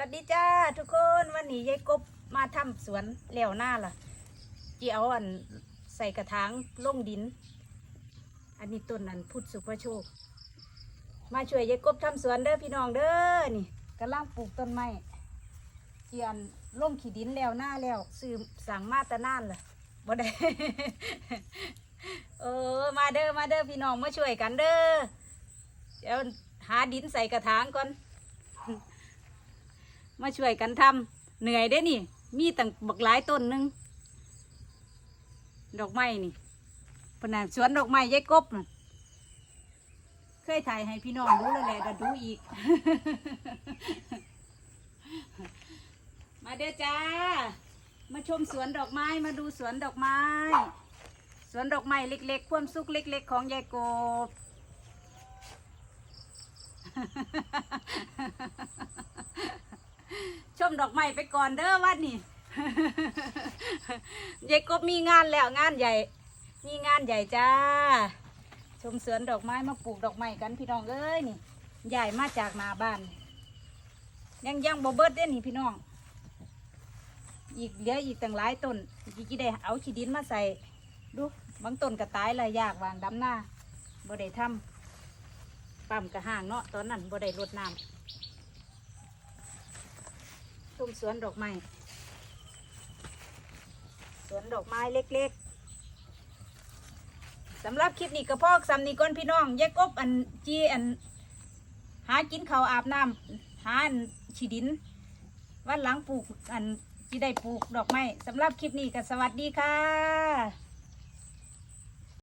วัสดีจ้าทุกคนวันนี้ยายกบมาทำสวนแล้วหน้าล่ะเจียวอันใส่กระถางลงดิน อันนี้ต้นนั้นพุทธสุภโชค มาช่วยยายกบทำสวนเด้อพี่น้องเด้อนี่กำลังปลูกต้นไม้เจียนลงขี้ดินแล้วหน้าแล้วซื้อสั่งมาแตะนานล่ะบ่ได้เออมาเด้อมาเด้อพี่น้องมาช่วยกันเด้อเดี๋ยวหาดินใส่กระถางก่อน มาช่วยกันทำเหนื่อยได้นี่ มีตั้งบักหลายต้นหนึง ดอกไม้นี่พนาสวนดอกไม้ยายกบนะเคยถ่ายให้พี่น้องดูแล้วแหละก็ดูอีก มาเด้อจ้า มาชมสวนดอกไม้มาดูสวนดอกไม้ สวนดอกไม้เล็กๆ ความสุขเล็ก ๆ ของยายกบ ช มดอกไม้ไปก่อนเด้อวัดนี่ยายกบมีงานแล้วงานใหญ่ มีงานใหญ่จ้า ชมสวนดอกไม้มาปลูกดอกไม้กันพี่น้องเอ้ยนี่ ใหญ่มาจากนาบ้าน ยังยังบเบิดเด้นี่พี่น้อง อีกเหลืออีกตั้งหลายต้นจีจีได้เอาขี้ดินมาใส่ดูบางต้นก็ตายเลยยากวางดำหน้าบ่ได้ทำปั๊มกระห่างเนาะตอนนั้นบ่ได้รดน้ำ ชมสวนดอกไม้ สวนดอกไม้เล็กๆสำหรับคลิปนี้ก็พอกสำนีก่อนพี่น้องแยกบอันจีอัน หากินเขาอาบน้ำหาอันฉีดิน วันหลังปลูกอันจีได้ปลูกดอกไม้สำหรับคลิปนี้ก็สวัสดีค่ะ